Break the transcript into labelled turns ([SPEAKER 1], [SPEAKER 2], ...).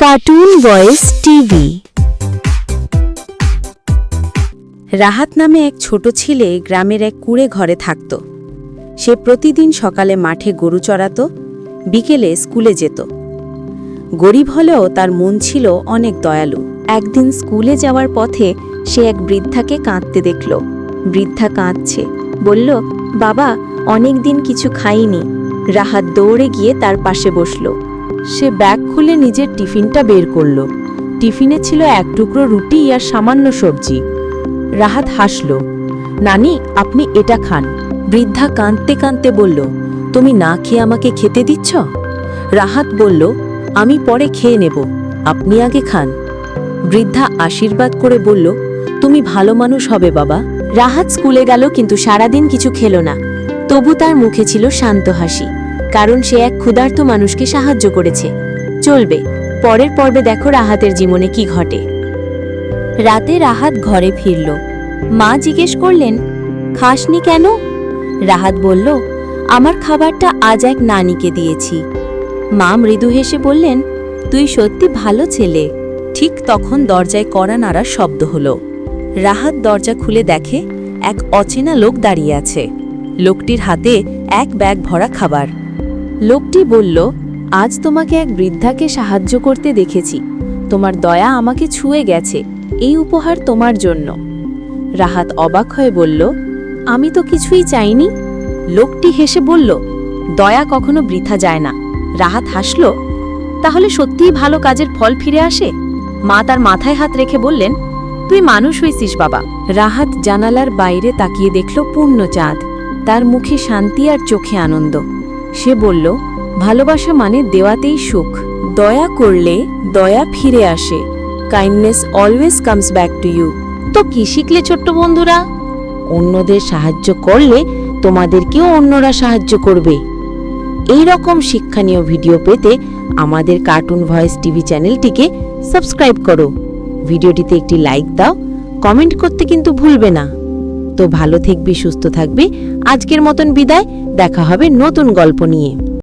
[SPEAKER 1] Cartoon voice TV Rahat নামে এক ছোট ছেলে গ্রামের এক কুড়ে ঘরে থাকত। সে প্রতিদিন সকালে মাঠে গরু চড়াতো, বিকেলে স্কুলে যেত। গরিব হলেও তার মন ছিল অনেক দয়ালু।
[SPEAKER 2] একদিন স্কুলে যাওয়ার পথে সে এক বৃদ্ধাকে কাঁদতে দেখল। বৃদ্ধা কাঁদছে, বলল, বাবা অনেক দিন কিছু খাইনি। রাহাত দৌড়ে গিয়ে তার পাশে বসল।
[SPEAKER 1] সে ব্যাগ খুলে নিজের টিফিনটা বের করল। টিফিনে ছিল এক টুকরো রুটি আর সামান্য সবজি। রাহাত হাসল, নানি, আপনি এটা খান। বৃদ্ধা কাঁদতে কাঁদতে বলল, তুমি না খেয়ে আমাকে খেতে দিচ্ছ? রাহাত বলল, আমি পরে খেয়ে নেব, আপনি আগে খান। বৃদ্ধা আশীর্বাদ করে বলল, তুমি ভালো মানুষ হবে বাবা।
[SPEAKER 2] রাহাত স্কুলে গেল কিন্তু সারাদিন কিছু খেলো না। তবু তার মুখে ছিল শান্ত হাসি। কারণ সে এক ক্ষুধার্ত মানুষকে সাহায্য করেছে। চলবে। পরের পর্বে দেখো রাহাতের জীবনে কি ঘটে। রাতে রাহাত ঘরে ফিরল। মা জিজ্ঞেস করলেন, খাসনি কেন? রাহাত বলল, আমার খাবারটা আজ এক নানিকে দিয়েছি। মা মৃদু হেসে বললেন, তুই সত্যি ভালো ছেলে।
[SPEAKER 1] ঠিক তখন দরজায় কড়া নাড়ার শব্দ হলো। রাহাত দরজা খুলে দেখে এক অচেনা লোক দাঁড়িয়ে আছে। লোকটির হাতে এক ব্যাগ ভরা খাবার। লোকটি বলল, আজ তোমাকে এক বৃদ্ধাকে সাহায্য করতে দেখেছি। তোমার দয়া আমাকে ছুঁয়ে গেছে। এই উপহার তোমার জন্য। রাহাত অবাক হয়ে বলল, আমি তো কিছুই চাইনি। লোকটি হেসে বলল, দয়া কখনো বৃথা যায় না। রাহাত হাসল, তাহলে সত্যিই ভালো কাজের ফল ফিরে আসে? মা তার মাথায় হাত রেখে বললেন, তুই মানুষ হয়েছিস বাবা। রাহাত জানালার বাইরে তাকিয়ে দেখল পূর্ণ চাঁদ। তার মুখে শান্তি আর চোখে আনন্দ। সে বলল, ভালোবাসা মানে দেওয়াতেই সুখ। দয়া করলে দয়া ফিরে আসে। Kindness always comes back to you তো কি শিখলে ছোট্ট বন্ধুরা? অন্যদের সাহায্য করলে তোমাদেরকেও অন্যরা সাহায্য করবে। এই রকম শিক্ষণীয় ভিডিও পেতে আমাদের কার্টুন ভয়েস টিভি চ্যানেলটিকে সাবস্ক্রাইব করো। ভিডিওটিতে একটি লাইক দাও, কমেন্ট করতে কিন্তু ভুলবে না। তো ভালো থাকবি সুস্থ থাকবি। আজকের মতন বিদায়। দেখা হবে নতুন গল্প নিয়ে।